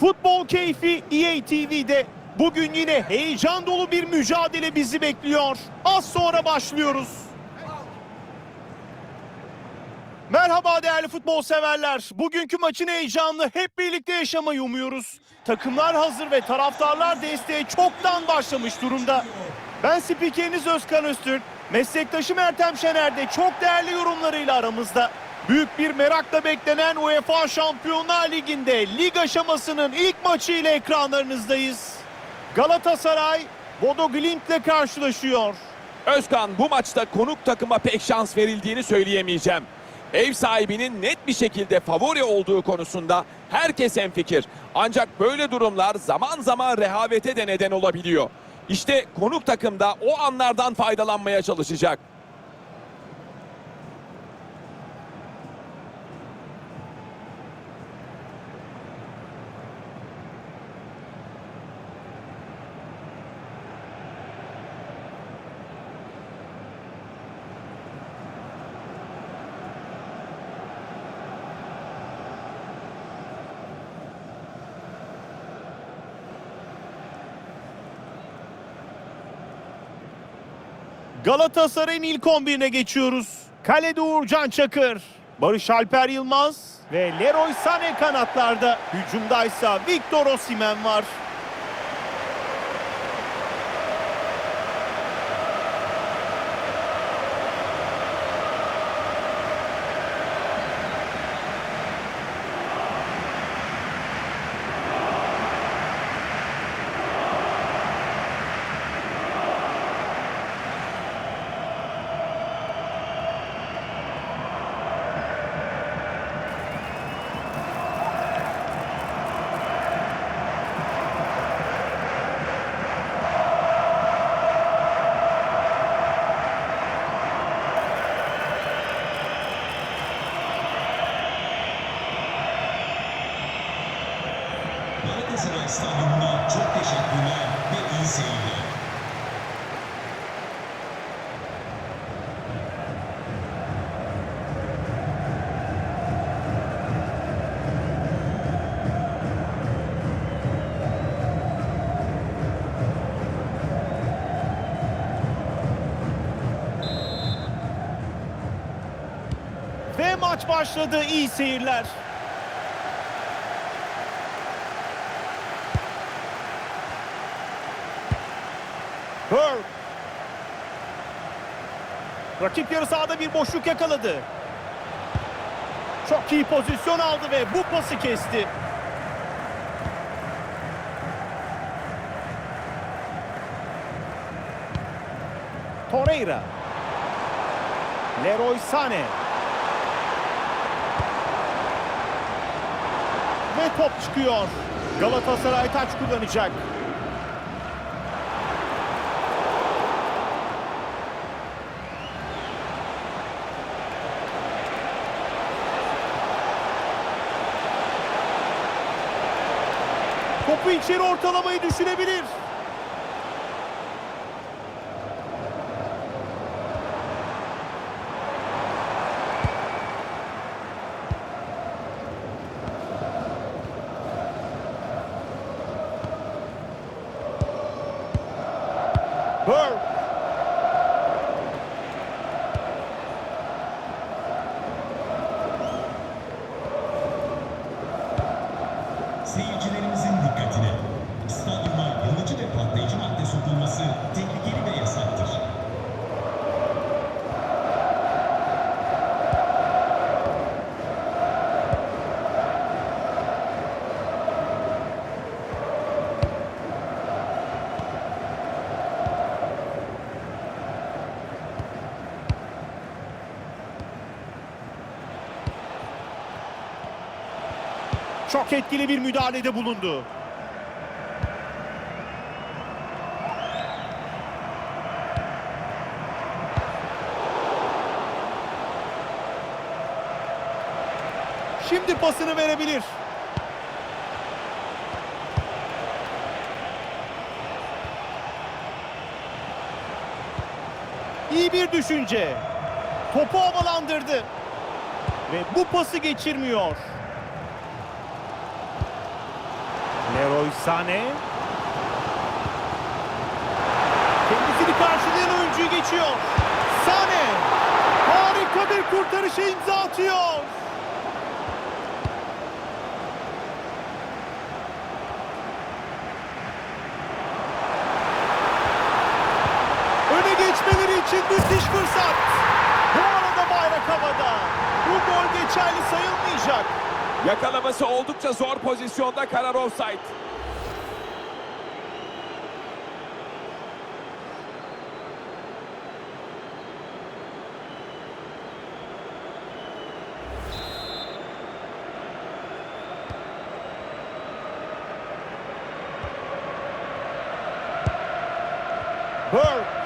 Futbol keyfi EA TV'de. Bugün yine heyecan dolu bir mücadele bizi bekliyor. Az sonra başlıyoruz. Merhaba değerli futbol severler. Bugünkü maçın heyecanını hep birlikte yaşamayı umuyoruz. Takımlar hazır ve taraftarlar desteğe çoktan başlamış durumda. Ben spikeriniz Özkan Öztürk. Meslektaşım Ertem Şener de çok değerli yorumlarıyla aramızda. Büyük bir merakla beklenen UEFA Şampiyonlar Ligi'nde lig aşamasının ilk maçı ile ekranlarınızdayız. Galatasaray Bodo Glimt'le karşılaşıyor. Özkan bu maçta konuk takıma pek şans verildiğini söyleyemeyeceğim. Ev sahibinin net bir şekilde favori olduğu konusunda herkes hemfikir. Ancak böyle durumlar zaman zaman rehavete de neden olabiliyor. İşte konuk takımda o anlardan faydalanmaya çalışacak. Galatasaray'ın ilk 11'ine geçiyoruz. Kalede Uğurcan Çakır, Barış Alper Yılmaz ve Leroy Sané kanatlarda. Hücumdaysa Victor Osimhen var. Galatasaray Stadyumuna çok teşekkürler ve iyi seyirler. Ve maç başladı. İyi seyirler. Berg. Rakip yarı sahada bir boşluk yakaladı. Çok iyi pozisyon aldı ve bu pası kesti. Torreira. Leroy Sané. Ve top çıkıyor. Galatasaray taç kullanacak. Topu içeri ortalamayı düşünebilir. Çok etkili bir müdahalede bulundu. Şimdi pasını verebilir. İyi bir düşünce. Topu havalandırdı. Ve bu pası geçirmiyor. Sane. Kendisini karşılayan oyuncuyu geçiyor. Sane. Harika bir kurtarışa imza atıyor. Öne geçmeleri için müthiş fırsat. Bu arada bayrak havada. Bu gol geçerli sayılmayacak. Yakalaması oldukça zor pozisyonda karar offside. Burke.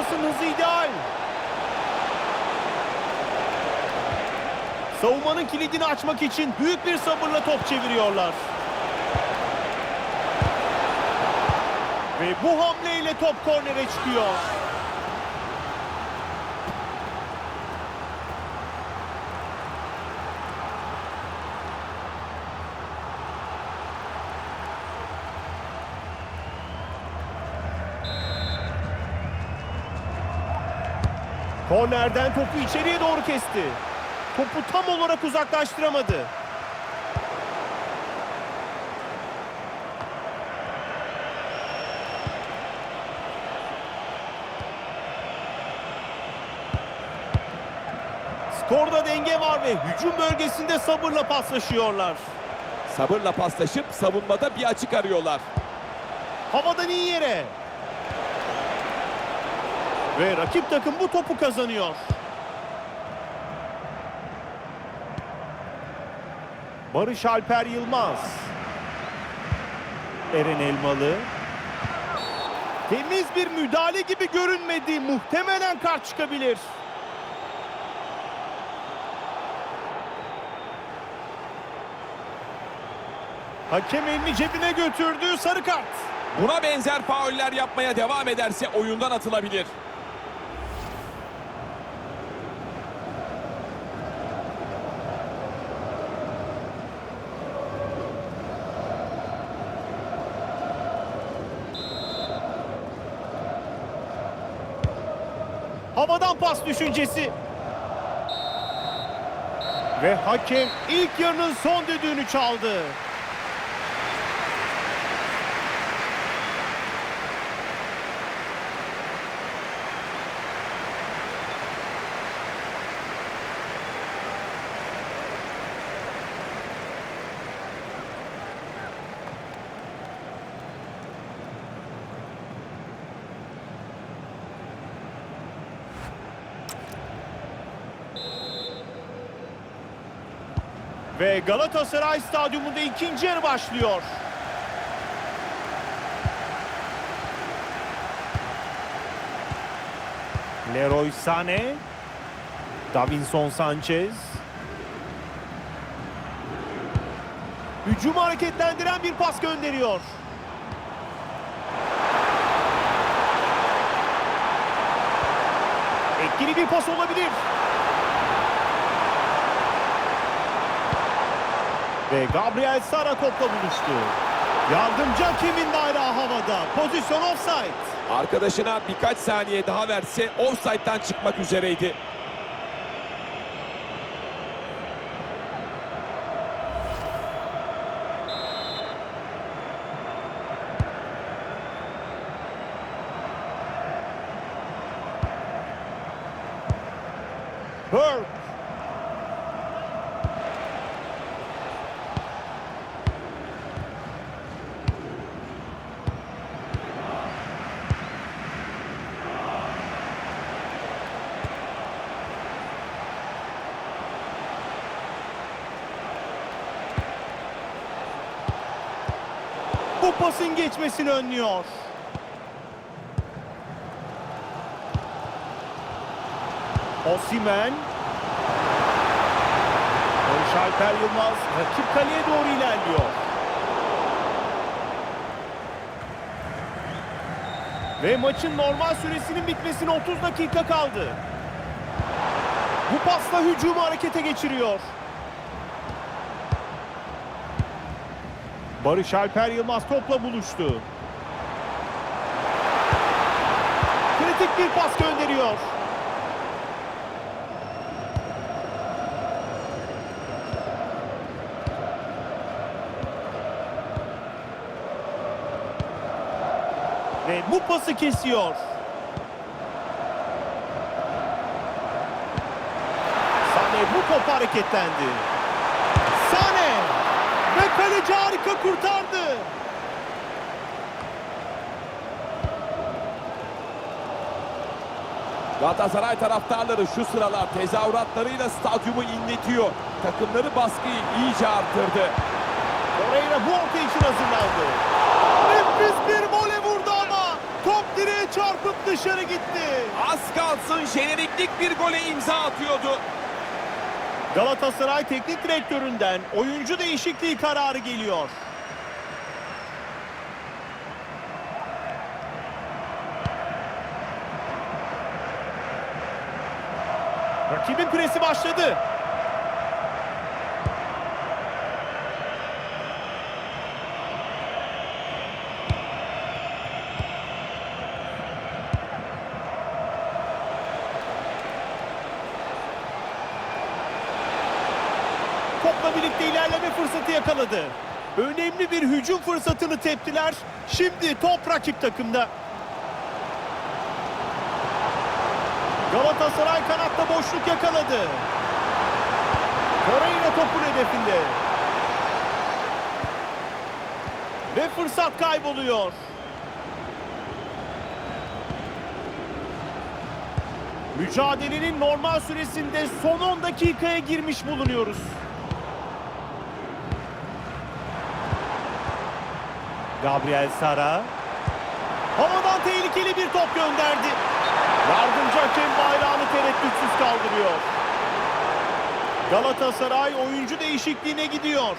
Pasın hızı ideal. Savunmanın kilidini açmak için büyük bir sabırla top çeviriyorlar. Ve bu hamleyle top kornere çıkıyor. Kornerden topu içeriye doğru kesti. Topu tam olarak uzaklaştıramadı. Skorda denge var ve hücum bölgesinde sabırla paslaşıyorlar. Sabırla paslaşıp savunmada bir açık arıyorlar. Havadan iyi yere. Ve rakip takım bu topu kazanıyor. Barış Alper Yılmaz. Eren Elmalı. Temiz bir müdahale gibi görünmedi. Muhtemelen kart çıkabilir. Hakem elini cebine götürdü. Sarı kart. Buna benzer fauller yapmaya devam ederse oyundan atılabilir. Havadan pas düşüncesi. Ve hakem ilk yarının son düdüğünü çaldı. Ve Galatasaray Stadyumunda ikinci yarı başlıyor. Leroy Sané, Davinson Sanchez. Hücumu hareketlendiren bir pas gönderiyor. Etkili bir pas olabilir. Ve Gabriel Sara topla buluştu. Yardımcı hakemin bayrağı havada. Pozisyon offside. Arkadaşına birkaç saniye daha verse offside'dan çıkmak üzereydi. Burke. Bu pasın geçmesini önlüyor. Osimen. Barış Alper Yılmaz rakip kaleye doğru ilerliyor. Ve maçın normal süresinin bitmesine 30 dakika kaldı. Bu pasla hücumu harekete geçiriyor. Barış Alper Yılmaz topla buluştu. Kritik bir pas gönderiyor. Ve bu pası kesiyor. Sane bu top hareketlendi. Kaleci harika kurtardı. Galatasaray taraftarları şu sıralar tezahüratlarıyla stadyumu inletiyor. Takımları baskıyı iyice arttırdı. Torreira bu orta için hazırlandı. Nefis bir vole vurdu ama top direğe çarpıp dışarı gitti. Az kalsın jeneriklik bir gole imza atıyordu. Galatasaray teknik direktöründen oyuncu değişikliği kararı geliyor. Rakibin presi başladı. Topla birlikte ilerleme fırsatı yakaladı. Önemli bir hücum fırsatını teptiler. Şimdi top rakip takımda. Galatasaray kanatta boşluk yakaladı. Torreira topun hedefinde. Ve fırsat kayboluyor. Mücadelenin normal süresinde son 10 dakikaya girmiş bulunuyoruz. Gabriel Sara. Havadan tehlikeli bir top gönderdi. Yardımcı hakem bayrağını tereddütsüz kaldırıyor. Galatasaray oyuncu değişikliğine gidiyor.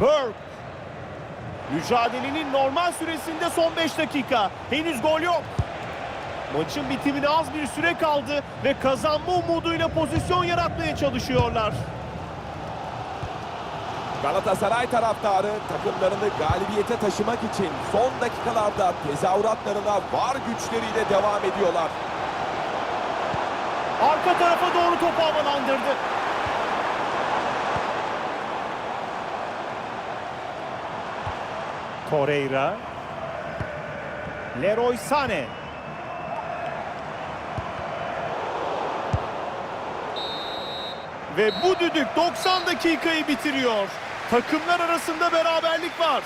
Burke. Mücadelenin normal süresinde son 5 dakika. Henüz gol yok. Maçın bitimine az bir süre kaldı ve kazanma umuduyla pozisyon yaratmaya çalışıyorlar. Galatasaray taraftarı takımlarını galibiyete taşımak için son dakikalarda tezahüratlarına var güçleriyle devam ediyorlar. Arka tarafa doğru topu havalandırdı. Torreira. Leroy Sané. Ve bu düdük 90 dakikayı bitiriyor. Takımlar arasında beraberlik var.